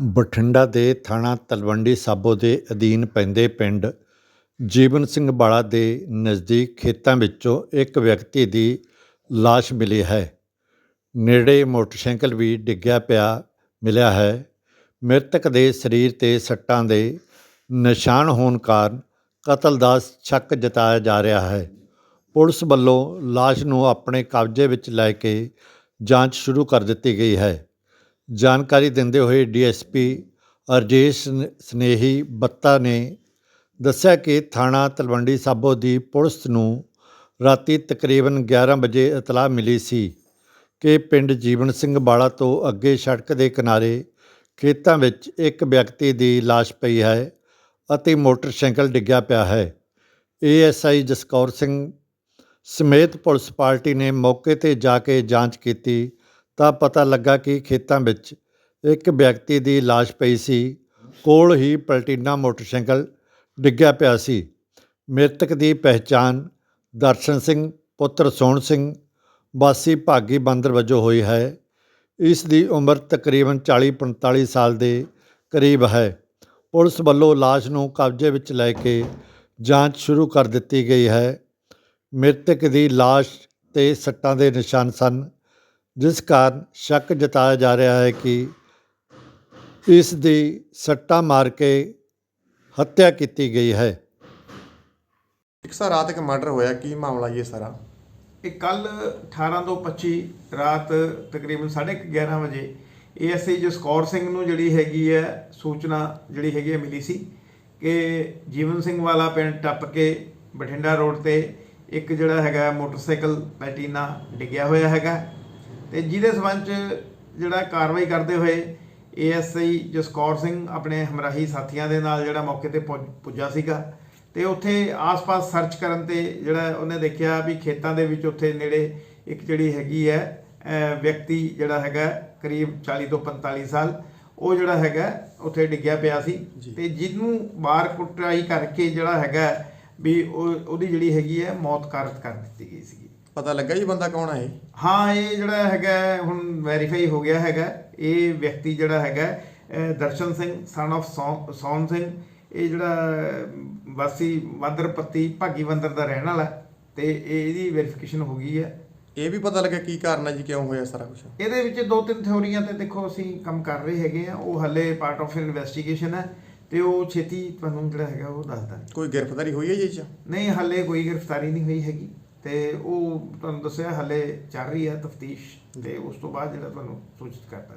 ਬਠਿੰਡਾ ਦੇ ਥਾਣਾ ਤਲਵੰਡੀ ਸਾਬੋ ਦੇ ਅਧੀਨ ਪੈਂਦੇ ਪਿੰਡ ਜੀਵਨ ਸਿੰਘ ਬਾਲਾ ਦੇ ਨਜ਼ਦੀਕ ਖੇਤਾਂ ਵਿੱਚੋਂ ਇੱਕ ਵਿਅਕਤੀ ਦੀ ਲਾਸ਼ ਮਿਲੀ ਹੈ। ਨੇੜੇ ਮੋਟਰਸਾਈਕਲ ਵੀ ਡਿੱਗਿਆ ਪਿਆ ਮਿਲਿਆ ਹੈ। ਮ੍ਰਿਤਕ ਦੇ ਸਰੀਰ ਤੇ ਸੱਟਾਂ ਦੇ ਨਿਸ਼ਾਨ ਹੋਣ ਕਾਰਨ ਕਤਲ ਦਾ ਸ਼ੱਕ ਜਤਾਇਆ ਜਾ ਰਿਹਾ ਹੈ। ਪੁਲਿਸ ਵੱਲੋਂ ਲਾਸ਼ ਨੂੰ ਆਪਣੇ ਕਬਜ਼ੇ ਵਿੱਚ ਲੈ ਕੇ ਜਾਂਚ ਸ਼ੁਰੂ ਕਰ ਦਿੱਤੀ ਗਈ ਹੈ। ਜਾਣਕਾਰੀ ਦਿੰਦੇ ਹੋਏ ਡੀਐਸਪੀ ਅਰਜੇਸ਼ ਸਨ- ਸਨੇਹੀ ਬੱਤਾ ਨੇ ਦੱਸਿਆ ਕਿ ਥਾਣਾ ਤਲਵੰਡੀ ਸਾਬੋ ਦੀ ਪੁਲਿਸ ਨੂੰ ਰਾਤੀ ਤਕਰੀਬਨ 11 ਵਜੇ ਇਤਲਾਹ ਮਿਲੀ ਸੀ ਕਿ ਪਿੰਡ ਜੀਵਨ ਸਿੰਘ ਬਾਲਾ ਤੋਂ ਅੱਗੇ ਸੜਕ ਦੇ ਕਿਨਾਰੇ ਖੇਤਾਂ ਵਿੱਚ ਇੱਕ ਵਿਅਕਤੀ ਦੀ ਲਾਸ਼ ਪਈ ਹੈ ਅਤੇ ਮੋਟਰਸਾਈਕਲ ਡਿੱਗਿਆ ਪਿਆ ਹੈ। ਏਐਸਆਈ ਜਸਕੌਰ ਸਿੰਘ ਸਮੇਤ ਪੁਲਿਸ ਪਾਰਟੀ ਨੇ ਮੌਕੇ ਤੇ ਜਾ ਕੇ ਜਾਂਚ ਕੀਤੀ ਤਾਂ ਪਤਾ ਲੱਗਾ ਕਿ ਖੇਤਾਂ ਵਿੱਚ ਇੱਕ ਵਿਅਕਤੀ ਦੀ ਲਾਸ਼ ਪਈ ਸੀ। ਕੋਲ ਹੀ ਪਲਟੀਨਾ ਮੋਟਰਸਾਈਕਲ ਡਿੱਗਿਆ ਪਿਆ ਸੀ। ਮ੍ਰਿਤਕ ਦੀ ਪਹਿਚਾਣ ਦਰਸ਼ਨ ਸਿੰਘ, ਪੁੱਤਰ ਸੋਹਣ ਸਿੰਘ, ਵਾਸੀ ਭਾਗੀ ਬੰਦਰ ਵਜੋਂ ਹੋਈ ਹੈ। ਇਸ ਦੀ ਉਮਰ ਤਕਰੀਬਨ 40-45 ਸਾਲ ਦੇ ਕਰੀਬ ਹੈ। ਪੁਲਿਸ ਵੱਲੋਂ ਲਾਸ਼ ਨੂੰ ਕਬਜ਼ੇ ਵਿੱਚ ਲੈ ਕੇ ਜਾਂਚ ਸ਼ੁਰੂ ਕਰ ਦਿੱਤੀ ਗਈ ਹੈ। ਮ੍ਰਿਤਕ ਦੀ ਲਾਸ਼ ਤੇ ਸੱਟਾਂ ਦੇ ਨਿਸ਼ਾਨ ਸਨ। ਜਿਸ ਕਾਰਨ ਸ਼ੱਕ ਜਤਾਇਆ ਜਾ ਰਿਹਾ ਹੈ ਕਿ ਇਸ ਦੀ ਸੱਟਾਂ ਮਾਰ ਕੇ ਹੱਤਿਆ ਕੀਤੀ ਗਈ ਹੈ। ਇੱਕ ਸਾ ਰਾਤ ਇੱਕ ਮਰਡਰ ਹੋਇਆ ਕੀ ਮਾਮਲਾ ਜੀ ਇਹ ਸਾਰਾ? ਇਹ ਕੱਲ 18 ਤੋਂ 25 ਰਾਤ ਤਕਰੀਬਨ 11:30 ਵਜੇ ਏਐਸਆਈ ਜਸਕੌਰ ਸਿੰਘ ਨੂੰ ਜਿਹੜੀ ਹੈਗੀ ਹੈ ਸੂਚਨਾ ਜਿਹੜੀ ਹੈਗੀ ਹੈ ਮਿਲੀ ਸੀ ਕਿ ਜੀਵਨ ਸਿੰਘ ਵਾਲਾ ਪਿੰਡ ਟੱਪ ਕੇ ਬਠਿੰਡਾ ਰੋਡ ਤੇ ਇੱਕ ਜਿਹੜਾ ਹੈਗਾ ਮੋਟਰਸਾਈਕਲ ਪੈਟੀਨਾ ਡਿੱਗਿਆ ਹੋਇਆ ਹੈਗਾ। ਤੇ ਜਿਹਦੇ ਸਬੰਧ ਚ ਜਿਹੜਾ ਕਾਰਵਾਈ ਕਰਦੇ ਹੋਏ ਏਐਸਆਈ ਜਸਕੌਰ ਸਿੰਘ ਆਪਣੇ ਹਮਰਾਹੀ ਸਾਥੀਆਂ ਦੇ ਨਾਲ ਜਿਹੜਾ ਮੌਕੇ ਤੇ ਪੁੱਜਾ ਸੀਗਾ ਤੇ ਉੱਥੇ ਆਸ-ਪਾਸ ਸਰਚ ਕਰਨ ਤੇ ਜਿਹੜਾ ਉਹਨੇ ਦੇਖਿਆ ਵੀ ਖੇਤਾਂ ਦੇ ਵਿੱਚ ਉੱਥੇ ਨੇੜੇ ਇੱਕ ਜਿਹੜੀ ਹੈਗੀ ਹੈ ਵਿਅਕਤੀ ਜਿਹੜਾ ਹੈਗਾ ਕਰੀਬ 40 ਤੋਂ 45 ਸਾਲ ਉਹ ਜਿਹੜਾ ਹੈਗਾ ਉੱਥੇ ਡਿੱਗਿਆ ਪਿਆ ਸੀ ਤੇ ਜਿਹਨੂੰ ਬਾਹਰ ਕੁੱਟਾਈ ਕਰਕੇ ਜਿਹੜਾ ਹੈਗਾ ਵੀ ਉਹ ਉਹਦੀ ਜਿਹੜੀ ਹੈਗੀ ਹੈ ਮੌਤ ਕਾਰਤ ਕਰ ਦਿੱਤੀ ਗਈ ਸੀ ਪਤਾ ਲੱਗਾ ਜੀ ਬੰਦਾ ਕੌਣ ਹੈ ਇਹ? ਹਾਂ ਇਹ ਜਿਹੜਾ ਹੈਗਾ ਹੁਣ ਵੈਰੀਫਾਈ ਹੋ ਗਿਆ ਹੈਗਾ ਇਹ ਵਿਅਕਤੀ ਜਿਹੜਾ ਹੈਗਾ ਦਰਸ਼ਨ ਸਿੰਘ ਸਨ ਸੌ- ਸੌਨ ਸਿੰਘ ਇਹ ਜਿਹੜਾ ਵਾਸੀ ਵਾਂਦਰਪੱਤੀ ਭਾਗੀ ਬੰਦਰ ਦਾ ਰਹਿਣ ਵਾਲਾ ਤੇ ਇਹ- ਇਹਦੀ ਵੈਰੀਫਿਕੇਸ਼ਨ ਹੋ ਗਈ ਹੈ। ਇਹ ਵੀ ਪਤਾ ਲੱਗਾ ਕੀ ਕਾਰਨ ਹੈ ਜੀ ਕਿਉਂ ਹੋਇਆ ਸਾਰਾ ਕੁਝ ਇਹਦੇ ਵਿੱਚ ਦੋ ਤਿੰਨ ਥਿਉਰੀਆਂ ਤੇ ਦੇਖੋ ਅਸੀਂ ਕੰਮ ਕਰ ਰਹੇ ਹੈਗੇ ਆ ਉਹ ਹੱਲੇ ਪਾਰਟ ਆਫ ਇਨਵੈਸਟੀਗੇਸ਼ਨ ਹੈ ਤੇ ਉਹ ਛੇਤੀ ਤੁਹਾਨੂੰ ਜਿਹੜਾ ਹੈਗਾ ਉਹ ਦੱਸਦਾ। ਕੋਈ ਗ੍ਰਿਫਤਾਰੀ ਹੋਈ ਹੈ ਜੀ ਇਹ 'ਚ? ਨਹੀਂ ਹੱਲੇ ਕੋਈ ਗ੍ਰਿਫਤਾਰੀ ਨਹੀਂ ਹੋਈ ਹੈਗੀ। ਤੇ ਉਹ ਤੁਹਾਨੂੰ ਦੱਸਿਆ ਹੱਲੇ ਚੱਲ ਰਹੀ ਹੈ ਤਫਤੀਸ਼ ਤੇ ਉਸ ਤੋਂ ਬਾਅਦ ਜਿਹੜਾ ਤੁਹਾਨੂੰ ਸੂਚਿਤ ਕਰਦਾ